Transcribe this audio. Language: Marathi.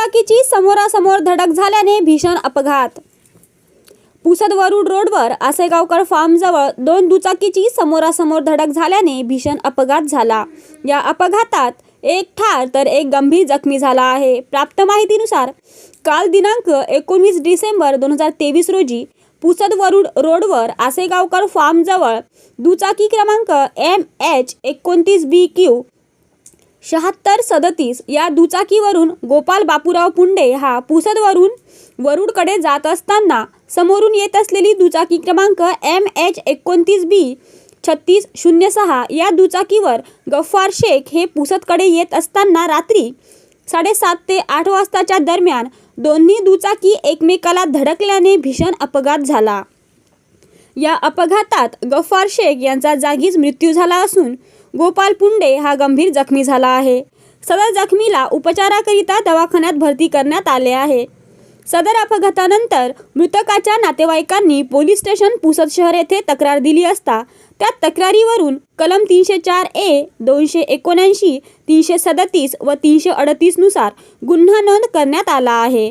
दुचाकीची समोरासमोर धडक झाल्याने भीषण अपघात. पुसद वरुड रोडवर आसेगावकर फार्मजवळ दोन दुचाकीची समोरासमोर धडक झाल्याने भीषण अपघात झाला. या अपघातात एक ठार तर एक गंभीर जखमी झाला आहे. प्राप्त माहितीनुसार काल दिनांक एकोणवीस डिसेंबर दोन हजार तेवीस रोजी पुसद वरुड रोडवर आसेगावकर फार्मजवळ दुचाकी क्रमांक एम एच एकोणतीस बी क्यू शहात्तर सदतीस या दुचाकीवरून गोपाल बापूराव पुंडे हा पुसदवरून वरुडकडे जात असताना समोरून येत असलेली दुचाकी क्रमांक एम एच एकोणतीस बी छत्तीस शून्य सहा या दुचाकीवर गफ्फार शेख हे पुसदकडे येत असताना रात्री साडेसात ते आठ वाजताच्या दरम्यान दोन्ही दुचाकी एकमेकाला धडकल्याने भीषण अपघात झाला. या अपघातात गफ्फार शेख यांचा जागीच मृत्यू झाला असून गोपाल पुंडे हा गंभीर जखमी झाला आहे. सदर जखमीला उपचाराकरिता दवाखान्यात भरती करण्यात आले आहे. सदर अपघातानंतर मृतकाच्या नातेवाईकांनी पोलीस स्टेशन पुसद शहर येथे तक्रार दिली असता त्या तक्रारीवरून कलम तीनशे चार ए दोनशे एकोणऐंशी तीनशे सदतीस व तीनशे अडतीसनुसार गुन्हा नोंद करण्यात आला आहे.